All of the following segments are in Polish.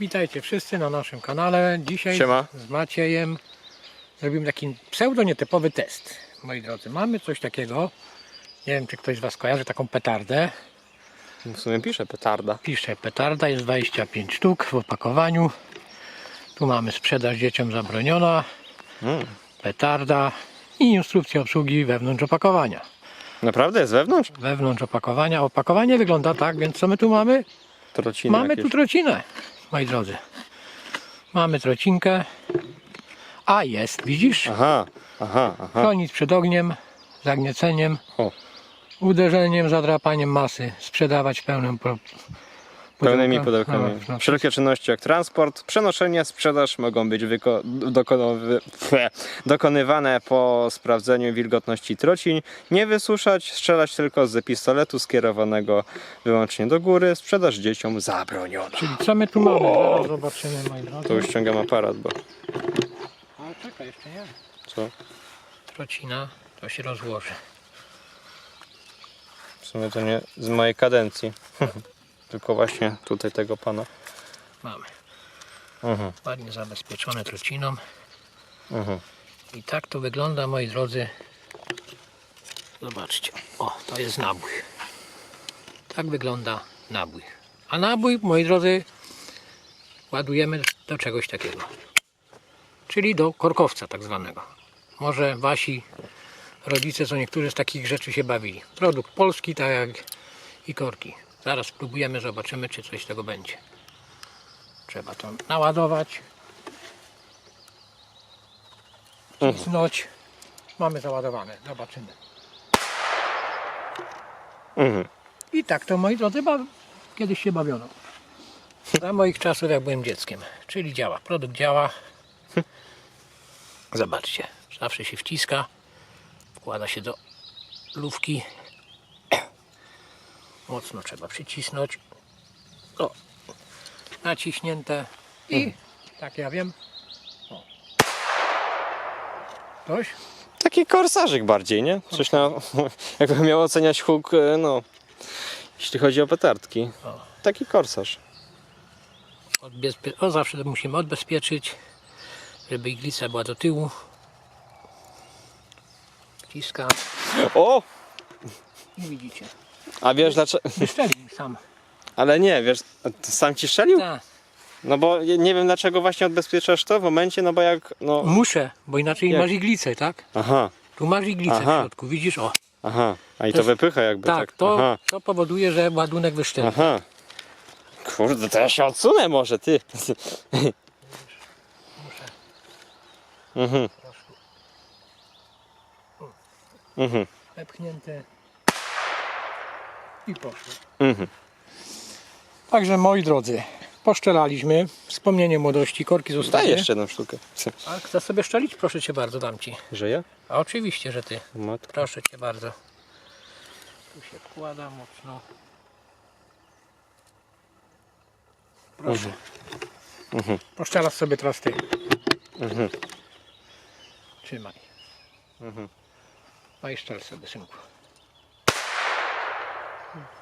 Witajcie wszyscy na naszym kanale. Dzisiaj Siema. z Maciejem zrobimy taki pseudo nietypowy test. Moi drodzy, mamy coś takiego. Nie wiem, czy ktoś z Was kojarzy taką petardę. W sumie pisze petarda. Pisze petarda, jest 25 sztuk w opakowaniu. Tu mamy sprzedaż dzieciom zabroniona, Mm. petarda i instrukcja obsługi wewnątrz opakowania. Naprawdę jest wewnątrz? Wewnątrz opakowania. Opakowanie wygląda tak, więc co my tu mamy? Trociny Mamy jakieś. tu trocinę, moi drodzy. Mamy trocinkę. A jest, widzisz? Aha, aha, aha. Koniec przed ogniem, zagnieceniem, O, uderzeniem, zadrapaniem masy. Sprzedawać pełnym pro... pełnymi pudełka- pudełkami. No, no, Wszelkie czynności jak transport, przenoszenie, sprzedaż mogą być dokonywane po sprawdzeniu wilgotności trocin. Nie wysuszać, strzelać tylko z pistoletu skierowanego wyłącznie do góry. Sprzedaż dzieciom zabroniona. Czyli co my tu mamy? Zaraz zobaczymy, moi drodzy. To już ściągam aparat, bo Ale czekaj, jeszcze nie. co? Trocina, to się rozłoży. W sumie to nie z mojej kadencji. Tylko właśnie tutaj tego pana. Mamy. Mhm, Ładnie zabezpieczone trociną. mhm. I tak to wygląda, moi drodzy. Zobaczcie. O, to jest nabój. Tak wygląda nabój. A nabój, moi drodzy, ładujemy do czegoś takiego. Czyli do korkowca tak zwanego. Może wasi rodzice, co niektórzy z takich rzeczy się bawili. Produkt polski, tak jak i korki. Zaraz spróbujemy, zobaczymy, czy coś z tego będzie. Trzeba to naładować. Cisnąć. Mamy załadowane. Zobaczymy. Mhm. I tak to moi drodzy kiedyś się bawiono. Za moich czasów jak byłem dzieckiem. Czyli działa. Produkt działa. Zobaczcie. Zawsze się wciska. Wkłada się do lufki. Mocno trzeba przycisnąć. O. Naciśnięte. I tak ja wiem. O. Coś? Taki korsarzyk bardziej, nie? Coś na. Jakbym miał oceniać huk, e, no. Jeśli chodzi o petardki. O. Taki korsarz. Odbezpie- o, zawsze musimy odbezpieczyć, żeby iglica była do tyłu. Wciskam O! i widzicie. A wiesz dlaczego. Wyszczelił sam. Ale nie, wiesz, sam ci strzelił? Tak. No bo nie wiem dlaczego właśnie odbezpieczasz to w momencie, no bo jak. No. Muszę, bo inaczej Jak? masz iglicę, tak? Aha, Tu masz iglicę w Aha. środku, widzisz? O, aha. A i To to jest- wypycha jakby tak. tak, to, Aha, to powoduje, że ładunek wyszczeli. aha. Kurde, to ja się odsunę może, ty. Mhm, Troszkę mhm, wepchnięte i poszło. mhm. Także moi drodzy, poszczelaliśmy. Wspomnienie młodości, korki Daj zostały. jeszcze jedną sztukę. A chcesz sobie szczelić? Proszę cię bardzo, dam ci. Żyje? A oczywiście, że ty. Matko. Proszę cię bardzo. Tu się wkłada mocno. Proszę. Mhm. Poszczelasz sobie teraz ty. Mhm. Trzymaj. Mhm. No i szczel sobie, synku.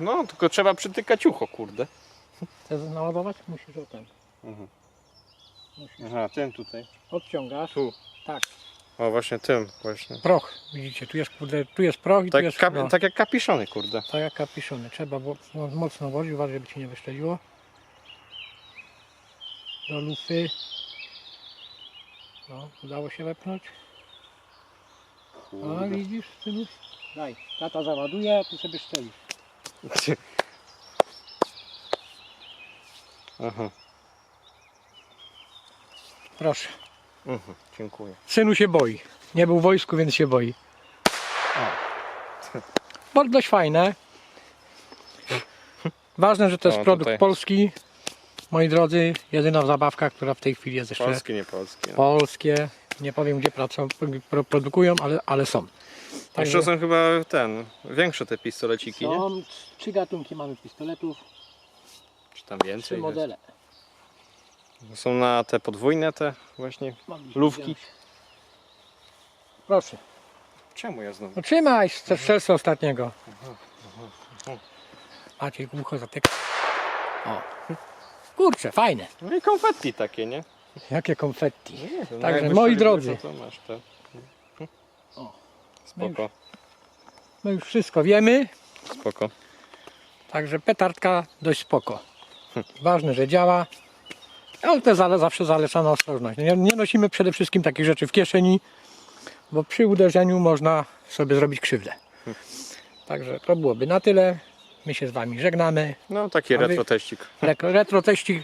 No, tylko trzeba przytykać ucho, kurde. Chcesz naładować? Musisz o ten. Mhm. Musisz. Aha, tym tutaj. Odciągasz. Tu. Tak. O, właśnie tym, właśnie. Proch. Widzicie, tu jest, kurde, tu jest proch i tu Tak, jest kap, no, tak jak kapiszony, kurde. tak jak kapiszony. Trzeba było mo- mocno włożyć, uważaj, żeby ci nie wyszczeliło. Do lufy. No, udało się wepchnąć. A widzisz, synuś? Daj, tata załaduje, a ty sobie szczelisz. Aha. Proszę. Mhm, dziękuję. Synu się boi. Nie był w wojsku, więc się boi. O. Bo dość fajne. Ważne, że to jest O, produkt tutaj. polski. Moi drodzy, jedyna zabawka, która w tej chwili jest jeszcze Polskie, nie polskie. polskie. Nie powiem gdzie pracą, pro, produkują, ale, ale są. Jeszcze są chyba ten, większe te pistoleciki, nie? są trzy gatunki mamy pistoletów, Czy tam trzy więcej? modele. jest? Są na te podwójne te właśnie. Wziąć. Proszę. Czemu ja znowu? No trzymaj z strzelca ostatniego. Maciej głucho zatyka. O. Kurczę, fajne. No i konfetti takie, nie? Jakie konfetti. Nie wiem, Także moi drodzy. to masz to. O. Spoko, My już wszystko wiemy, spoko. także petardka dość spoko. Ważne, że działa, ale to zale, zawsze zalecana ostrożność. Nie, nie nosimy przede wszystkim takich rzeczy w kieszeni, bo przy uderzeniu można sobie zrobić krzywdę. Także to byłoby na tyle. My się z Wami żegnamy. No taki A wy- retro teścik. Retro, retro teścik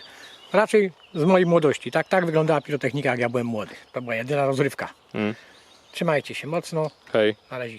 raczej z mojej młodości. Tak, tak wyglądała pirotechnika, jak ja byłem młody. To była jedyna rozrywka. Mm. Trzymajcie się mocno. Hej. Na razie.